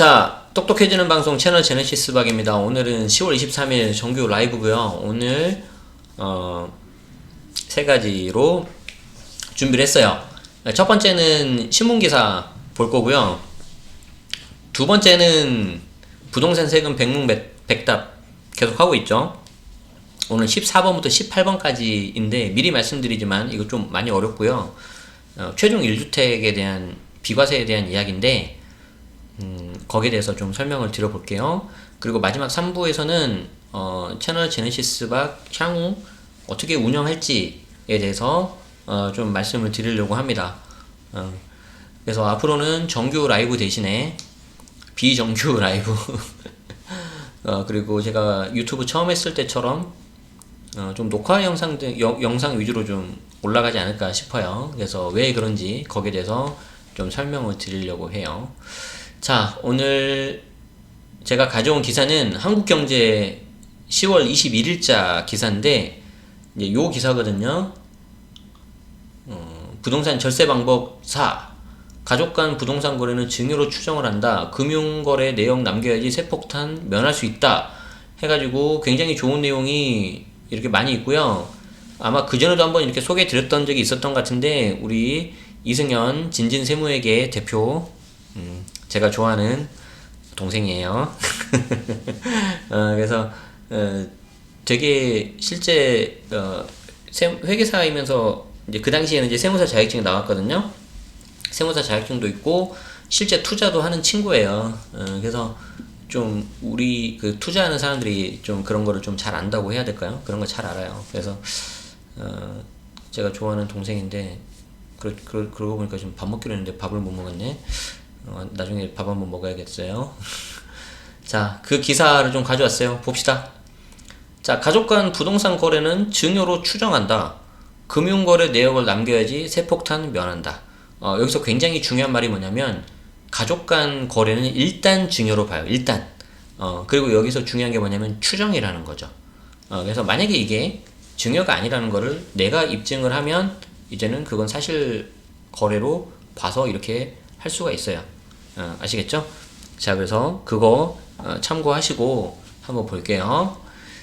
자, 똑똑해지는 방송 채널 제네시스 박입니다. 오늘은 10월 23일 정규 라이브고요. 오늘 어, 세 가지로 준비를 했어요. 첫 번째는 신문 기사 볼 거고요. 두 번째는 부동산 세금 백문 백- 백답 계속 하고 있죠. 오늘 14번부터 18번까지인데 미리 말씀드리지만 이거 좀 많이 어렵고요. 어, 최종 1주택에 대한 비과세에 대한 이야기인데 음, 거기에 대해서 좀 설명을 드려볼게요. 그리고 마지막 3부에서는 어, 채널 제네시스 박 향후 어떻게 운영할지에 대해서 어, 좀 말씀을 드리려고 합니다. 어, 그래서 앞으로는 정규 라이브 대신에 비정규 라이브 어, 그리고 제가 유튜브 처음 했을 때처럼 어, 좀 녹화 영상 등 영, 영상 위주로 좀 올라가지 않을까 싶어요. 그래서 왜 그런지 거기에 대해서 좀 설명을 드리려고 해요. 자, 오늘 제가 가져온 기사는 한국경제 10월 21일자 기사인데 이제 요 기사거든요. 어, 부동산 절세 방법 4. 가족 간 부동산 거래는 증여로 추정을 한다. 금융거래 내역 남겨야지 세폭탄 면할 수 있다. 해가지고 굉장히 좋은 내용이 이렇게 많이 있고요. 아마 그전에도 한번 이렇게 소개해 드렸던 적이 있었던 것 같은데, 우리 이승현 진진 세무회계 대표, 음, 제가 좋아하는 동생이에요. 어, 그래서, 어, 되게 실제, 어, 세- 회계사이면서 이제 그 당시에는 이제 세무사 자격증이 나왔거든요. 세무사 자격증도 있고 실제 투자도 하는 친구예요. 어, 그래서 좀 우리 그 투자하는 사람들이 좀 그런 거를 좀 잘 안다고 해야 될까요? 그런 거잘 알아요. 그래서 어, 제가 좋아하는 동생인데 그러, 그러, 그러고 보니까 지금 밥 먹기로 했는데 밥을 못 먹었네. 어, 나중에 밥 한번 먹어야겠어요. 자, 그 기사를 좀 가져왔어요. 봅시다. 자, 가족 간 부동산 거래는 증여로 추정한다. 금융거래 내역을 남겨야지 세폭탄 면한다. 어, 여기서 굉장히 중요한 말이 뭐냐면 가족 간 거래는 일단 증여로 봐요. 일단. 어, 그리고 여기서 중요한 게 뭐냐면 추정이라는 거죠. 어, 그래서 만약에 이게 증여가 아니라는 거를 내가 입증을 하면 이제는 그건 사실 거래로 봐서 이렇게 할 수가 있어요. 어, 아시겠죠? 자, 그래서 그거 어, 참고하시고 한번 볼게요.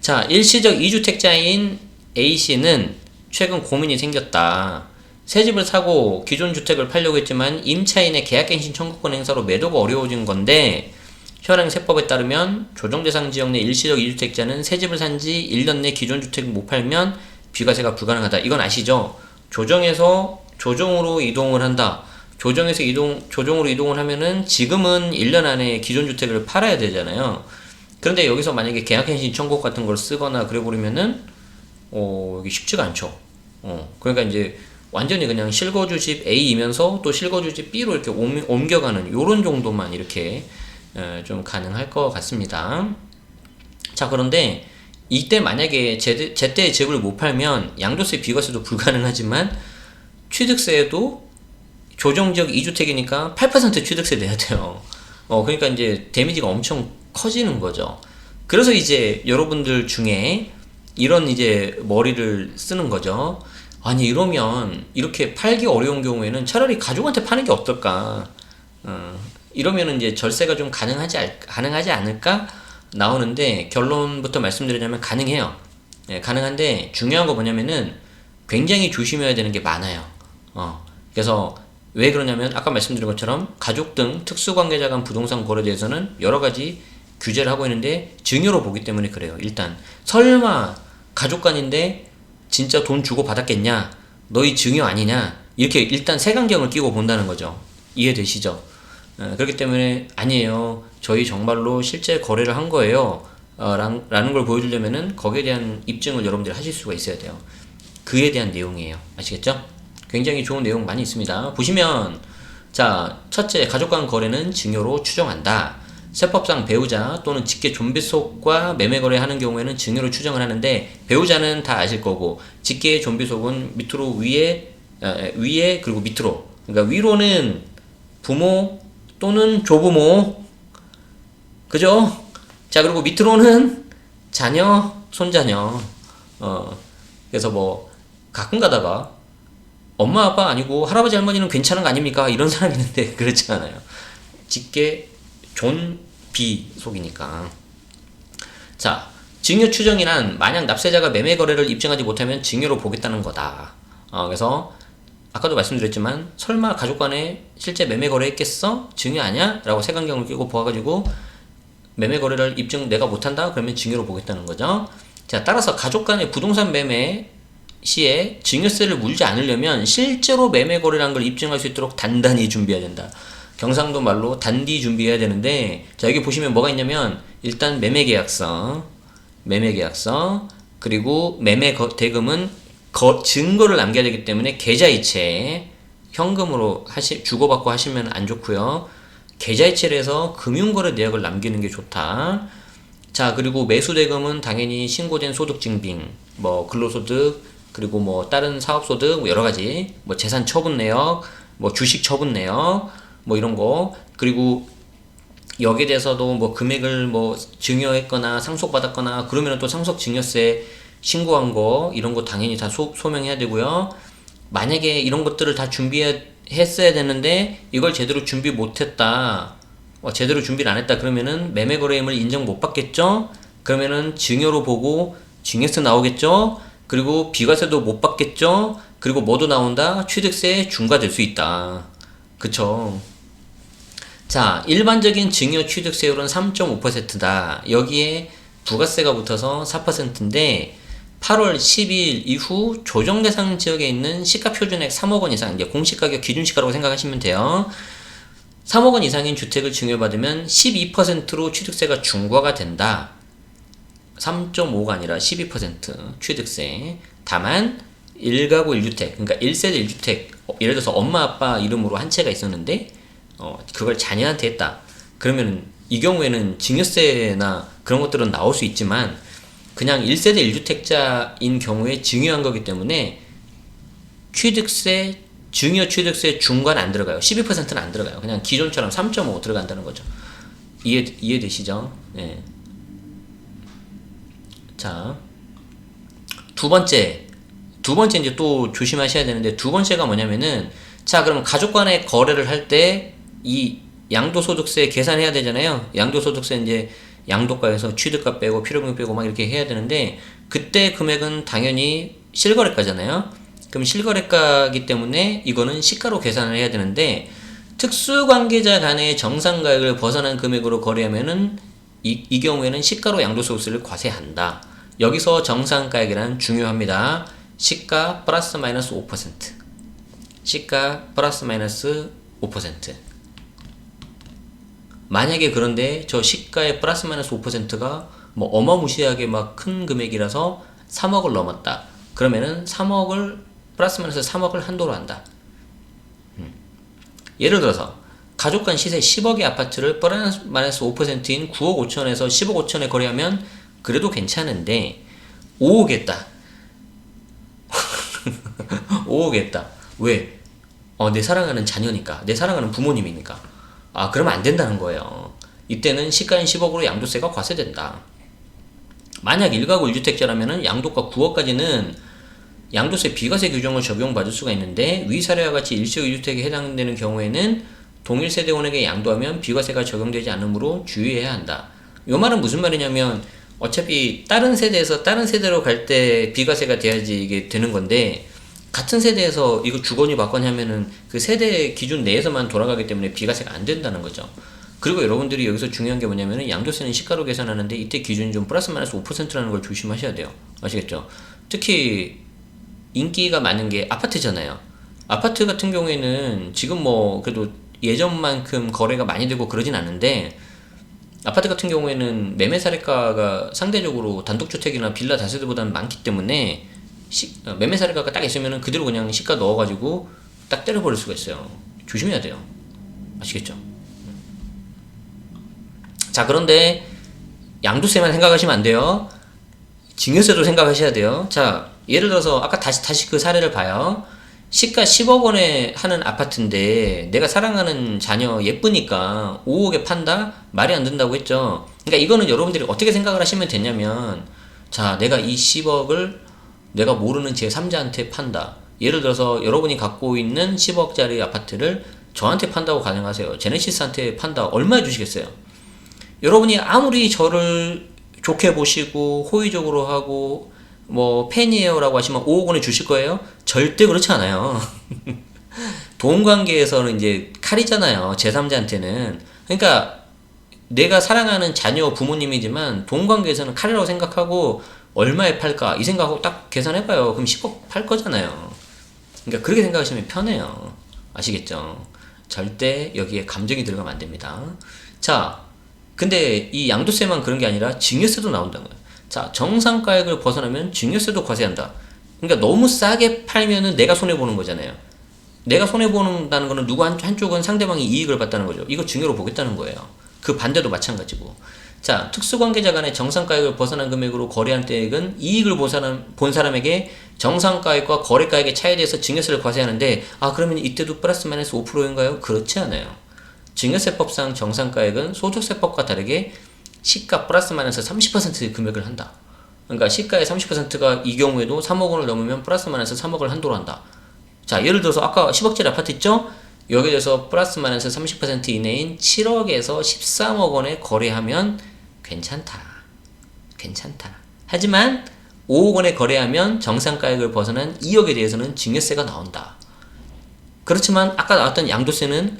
자, 일시적 2주택자인 A씨는 최근 고민이 생겼다. 새 집을 사고 기존 주택을 팔려고 했지만 임차인의 계약갱신 청구권 행사로 매도가 어려워진 건데 현행 세법에 따르면 조정대상 지역 내 일시적 2주택자는 새 집을 산 지 1년 내 기존 주택을 못 팔면 비과세가 불가능하다. 이건 아시죠? 조정에서 조정으로 이동을 한다. 조정에서 이동, 조정으로 이동을 하면은 지금은 1년 안에 기존 주택을 팔아야 되잖아요. 그런데 여기서 만약에 계약갱신 청구 같은 걸 쓰거나 그래 버리면은 어, 이게 쉽지가 않죠. 어, 그러니까 이제 완전히 그냥 실거주 집 A이면서 또 실거주 집 B로 이렇게 옮, 옮겨가는 요런 정도만 이렇게 어, 좀 가능할 것 같습니다. 자, 그런데 이때 만약에 제때, 집을 못 팔면 양도세 비과세도 불가능하지만 취득세도 조정지역 2주택이니까 8% 취득세 내야 돼요. 어, 그러니까 이제 데미지가 엄청 커지는 거죠. 그래서 이제 여러분들 중에 이런 이제 머리를 쓰는 거죠. 아니, 이러면 이렇게 팔기 어려운 경우에는 차라리 가족한테 파는 게 어떨까. 어, 이러면 이제 절세가 좀 가능하지, 알- 가능하지 않을까? 나오는데 결론부터 말씀드리자면 가능해요. 예, 가능한데 중요한 거 뭐냐면은 굉장히 조심해야 되는 게 많아요. 어, 그래서 왜 그러냐면 아까 말씀드린 것처럼 가족 등 특수관계자 간 부동산 거래에 대해서는 여러 가지 규제를 하고 있는데 증여로 보기 때문에 그래요. 일단 설마 가족 간인데 진짜 돈 주고 받았겠냐? 너희 증여 아니냐? 이렇게 일단 색안경을 끼고 본다는 거죠. 이해되시죠? 어, 그렇기 때문에 아니에요. 저희 정말로 실제 거래를 한 거예요. 어, 란, 라는 걸 보여주려면은 거기에 대한 입증을 여러분들이 하실 수가 있어야 돼요. 그에 대한 내용이에요. 아시겠죠? 굉장히 좋은 내용 많이 있습니다. 보시면 자 첫째 가족 간 거래는 증여로 추정한다. 세법상 배우자 또는 직계 좀비속과 매매 거래하는 경우에는 증여로 추정을 하는데 배우자는 다 아실 거고 직계 좀비속은 밑으로 위에 아, 위에 그리고 밑으로 그러니까 위로는 부모 또는 조부모 그죠? 자 그리고 밑으로는 자녀 손자녀 어 그래서 뭐 가끔 가다가 엄마 아빠 아니고 할아버지 할머니는 괜찮은 거 아닙니까? 이런 사람이 있는데 그렇지 않아요. 직계 존 비 속이니까. 자, 증여 추정이란 만약 납세자가 매매 거래를 입증하지 못하면 증여로 보겠다는 거다. 어, 그래서 아까도 말씀드렸지만 설마 가족 간에 실제 매매 거래했겠어? 증여 아니야? 라고 색안경을 끼고 보아가지고 매매 거래를 입증 내가 못한다? 그러면 증여로 보겠다는 거죠. 자, 따라서 가족 간의 부동산 매매 시에 증여세를 물지 않으려면 실제로 매매 거래라는 걸 입증할 수 있도록 단단히 준비해야 된다. 경상도 말로 단디 준비해야 되는데 자 여기 보시면 뭐가 있냐면 일단 매매 계약서, 매매 계약서 그리고 매매 거, 대금은 거, 증거를 남겨야 되기 때문에 계좌이체 현금으로 하시 주고받고 하시면 안 좋고요. 계좌이체를 해서 금융거래 내역을 남기는 게 좋다. 자 그리고 매수대금은 당연히 신고된 소득증빙, 뭐 근로소득, 그리고 뭐 다른 사업 소득 뭐 여러 가지, 뭐 재산 처분 내역, 뭐 주식 처분 내역, 뭐 이런 거 그리고 여기에 대해서도 뭐 금액을 뭐 증여했거나 상속받았거나 그러면 또 상속 증여세 신고한 거 이런 거 당연히 다 소, 소명해야 되고요. 만약에 이런 것들을 다 준비했어야 되는데 이걸 제대로 준비 못했다. 어, 제대로 준비를 안 했다 그러면은 매매 거래임을 인정 못 받겠죠? 그러면은 증여로 보고 증여세 나오겠죠? 그리고 비과세도 못 받겠죠? 그리고 뭐도 나온다? 취득세 중과될 수 있다. 그쵸? 자, 일반적인 증여 취득세율은 3.5%다. 여기에 부가세가 붙어서 4%인데 8월 10일 이후 조정 대상 지역에 있는 시가 표준액 3억 원 이상, 이제 공시 가격 기준 시가라고 생각하시면 돼요. 3억 원 이상인 주택을 증여받으면 12%로 취득세가 중과가 된다. 3.5가 아니라 12% 취득세. 다만 1가구 1주택, 그러니까 1세대 1주택, 어, 예를 들어서 엄마 아빠 이름으로 한 채가 있었는데 어, 그걸 자녀한테 했다. 그러면 이 경우에는 증여세나 그런 것들은 나올 수 있지만 그냥 1세대 1주택자인 경우에 증여한 거기 때문에 취득세, 증여 취득세 중과는 안 들어가요. 12%는 안 들어가요. 그냥 기존처럼 3.5 들어간다는 거죠. 이해, 이해되시죠? 예. 자, 두 번째. 두 번째 이제 또 조심하셔야 되는데 두 번째가 뭐냐면은 자, 그럼 가족 간의 거래를 할 때 이 양도소득세 계산해야 되잖아요. 양도소득세 이제 양도가에서 취득가 빼고 필요금 빼고 막 이렇게 해야 되는데 그때 금액은 당연히 실거래가잖아요. 그럼 실거래가기 때문에 이거는 시가로 계산을 해야 되는데 특수 관계자 간의 정상 가액을 벗어난 금액으로 거래하면은 이, 이 경우에는 시가로 양도소득세를 과세한다. 여기서 정상가액이란 중요합니다. 시가 플러스 마이너스 5%. 시가 플러스 마이너스 5%. 만약에 그런데 저 시가의 플러스 마이너스 5%가 뭐 어마무시하게 막 큰 금액이라서 3억을 넘었다. 그러면은 3억을 플러스 마이너스 3억을 한도로 한다. 음. 예를 들어서 가족 간 시세 10억의 아파트를 플러스 마이너스 5%인 9억 5천에서 10억 5천에 거래하면 그래도 괜찮은데 5억 했다. 5억 했다. 왜? 어, 내 사랑하는 자녀니까. 내 사랑하는 부모님이니까. 아, 그러면 안 된다는 거예요. 이때는 시가인 10억으로 양도세가 과세된다. 만약 1가구 1주택자라면 양도가 9억까지는 양도세 비과세 규정을 적용받을 수가 있는데 위 사례와 같이 일시적 1주택에 해당되는 경우에는 동일 세대원에게 양도하면 비과세가 적용되지 않으므로 주의해야 한다. 이 말은 무슨 말이냐면 어차피 다른 세대에서 다른 세대로 갈 때 비과세가 돼야지 이게 되는 건데 같은 세대에서 이거 주거니 받거니 하면은 그 세대 기준 내에서만 돌아가기 때문에 비과세가 안 된다는 거죠. 그리고 여러분들이 여기서 중요한 게 뭐냐면은 양도세는 시가로 계산하는데 이때 기준이 좀 플러스 마이너스 5%라는 걸 조심하셔야 돼요. 아시겠죠? 특히 인기가 많은 게 아파트잖아요. 아파트 같은 경우에는 지금 뭐 그래도 예전만큼 거래가 많이 되고 그러진 않는데 아파트 같은 경우에는 매매 사례가가 상대적으로 단독주택이나 빌라 다세대보다는 많기 때문에 시, 어, 매매 사례가가 딱 있으면은 그대로 그냥 시가 넣어가지고 딱 때려버릴 수가 있어요. 조심해야 돼요. 아시겠죠? 자, 그런데 양도세만 생각하시면 안 돼요. 증여세도 생각하셔야 돼요. 자, 예를 들어서 아까 다시 다시 그 사례를 봐요. 시가 10억 원에 하는 아파트인데 내가 사랑하는 자녀 예쁘니까 5억에 판다? 말이 안 된다고 했죠. 그러니까 이거는 여러분들이 어떻게 생각을 하시면 되냐면 자, 내가 이 10억을 내가 모르는 제3자한테 판다. 예를 들어서 여러분이 갖고 있는 10억짜리 아파트를 저한테 판다고 가정하세요. 제네시스한테 판다. 얼마에 주시겠어요? 여러분이 아무리 저를 좋게 보시고 호의적으로 하고 뭐 팬이에요라고 하시면 5억 원을 주실 거예요? 절대 그렇지 않아요. 돈 관계에서는 이제 칼이잖아요. 제3자한테는. 그러니까 내가 사랑하는 자녀 부모님이지만 돈 관계에서는 칼이라고 생각하고 얼마에 팔까 이 생각하고 딱 계산해봐요. 그럼 10억 팔 거잖아요. 그러니까 그렇게 생각하시면 편해요. 아시겠죠? 절대 여기에 감정이 들어가면 안 됩니다. 자, 근데 이 양도세만 그런 게 아니라 증여세도 나온다는 거예요. 자, 정상 가액을 벗어나면 증여세도 과세한다. 그러니까 너무 싸게 팔면은 내가 손해 보는 거잖아요. 내가 손해 보는다는 거는 누구 한, 한쪽은 상대방이 이익을 봤다는 거죠. 이거 증여로 보겠다는 거예요. 그 반대도 마찬가지고. 자, 특수관계자 간의 정상가액을 벗어난 금액으로 거래한 때액은 이익을 본 사람, 본 사람에게 정상가액과 거래가액의 차이에 대해서 증여세를 과세하는데, 아, 그러면 이때도 플러스 마이너스 5%인가요? 그렇지 않아요. 증여세법상 정상가액은 소득세법과 다르게 시가 플러스 마이너스 30% 금액을 한다. 그러니까 시가의 30%가 이 경우에도 3억 원을 넘으면 플러스 마이너스 3억을 한도로 한다. 자, 예를 들어서 아까 10억짜리 아파트 있죠? 여기에 대해서 플러스 마이너스 30% 이내인 7억에서 13억 원에 거래하면 괜찮다. 괜찮다. 하지만 5억 원에 거래하면 정상가액을 벗어난 2억에 대해서는 증여세가 나온다. 그렇지만 아까 나왔던 양도세는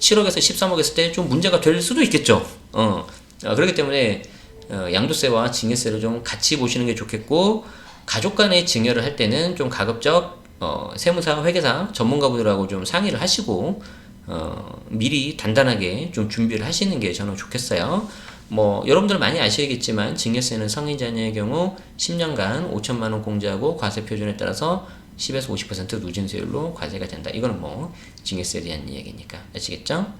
7억에서 13억 했을 때 좀 문제가 될 수도 있겠죠. 어. 어, 그렇기 때문에 어, 양도세와 증여세를 좀 같이 보시는 게 좋겠고 가족 간의 증여를 할 때는 좀 가급적 어, 세무사, 회계사 전문가분들하고 좀 상의를 하시고 어, 미리 단단하게 좀 준비를 하시는 게 저는 좋겠어요. 뭐 여러분들 많이 아시겠지만 증여세는 성인 자녀의 경우 10년간 5천만 원 공제하고 과세 표준에 따라서 10에서 50% 누진세율로 과세가 된다. 이거는 뭐 증여세에 대한 이야기니까 아시겠죠?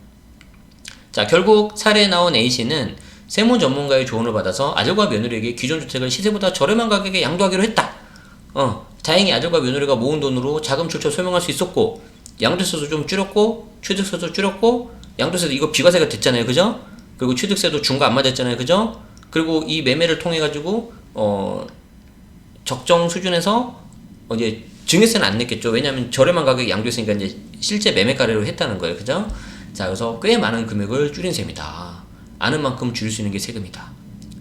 자 결국 사례에 나온 A 씨는 세무 전문가의 조언을 받아서 아들과 며느리에게 기존 주택을 시세보다 저렴한 가격에 양도하기로 했다. 어, 다행히 아들과 며느리가 모은 돈으로 자금 출처 소명할 수 있었고 양도세도 좀 줄였고 취득세도 줄였고 양도세도 이거 비과세가 됐잖아요, 그죠? 그리고 취득세도 중과 안 맞았잖아요, 그죠? 그리고 이 매매를 통해 가지고 어 적정 수준에서 어, 이제 증여세는 안 냈겠죠. 왜냐하면 저렴한 가격에 양도했으니까 이제 실제 매매가래로 했다는 거예요, 그죠? 자, 그래서 꽤 많은 금액을 줄인 셈이다. 아는 만큼 줄일 수 있는 게 세금이다.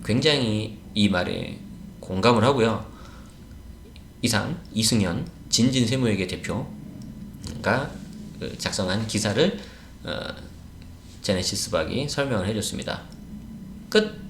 굉장히 이 말에 공감을 하고요. 이상 이승현 진진 세무회계 대표가 그 작성한 기사를 어, 제네시스 박이 설명을 해줬습니다. 끝.